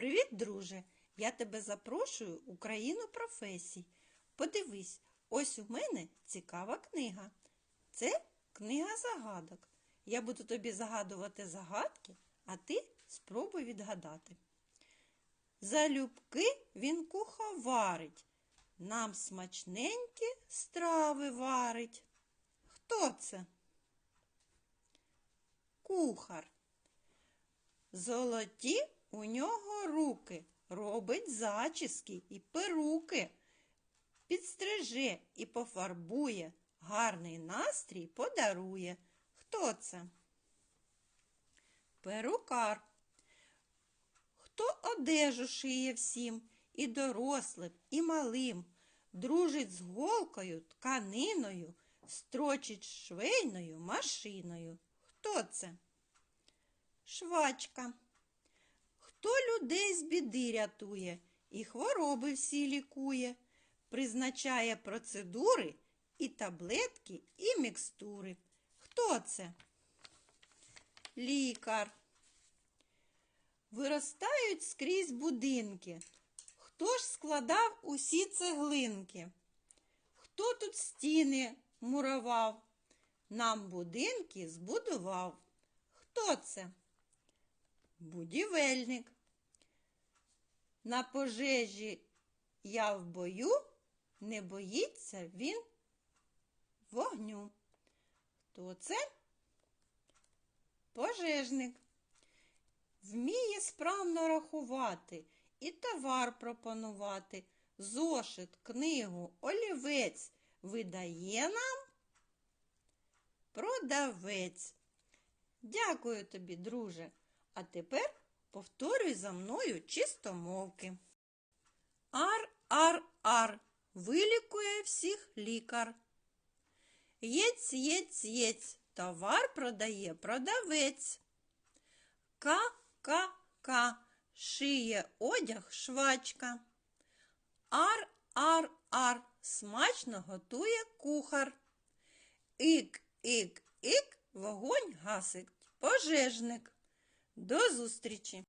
Привіт, друже! Я тебе запрошую у країну професій. Подивись, ось у мене цікава книга. Це книга загадок. Я буду тобі загадувати загадки, а ти спробуй відгадати. Залюбки він куховарить, нам смачненькі страви варить. Хто це? Кухар. Золоті у нього руки, робить зачіски і перуки, підстриже і пофарбує, гарний настрій подарує. Хто це? Перукар. Хто одежу шиє всім, і дорослим, і малим, дружить з голкою, тканиною, строчить швейною машиною. Хто це? Швачка. Людей з біди рятує і хвороби всі лікує, призначає процедури і таблетки, і мікстури. Хто це? Лікар. Виростають скрізь будинки. Хто ж складав усі цеглинки? Хто тут стіни мурував? Нам будинки збудував. Хто це? Будівельник. На пожежі я в бою, не боїться він вогню. Хто це? Пожежник. Вміє справно рахувати і товар пропонувати, зошит, книгу, олівець видає нам продавець. Дякую тобі, друже. А тепер повторюй за мною чистомовки. Ар-ар-ар, вилікує всіх лікар. Єць, єць, єць, товар продає продавець. Ка-ка-ка, шиє одяг швачка. Ар-ар-ар, смачно готує кухар. Ік, ік, ік, вогонь гасить пожежник. До зустрічі!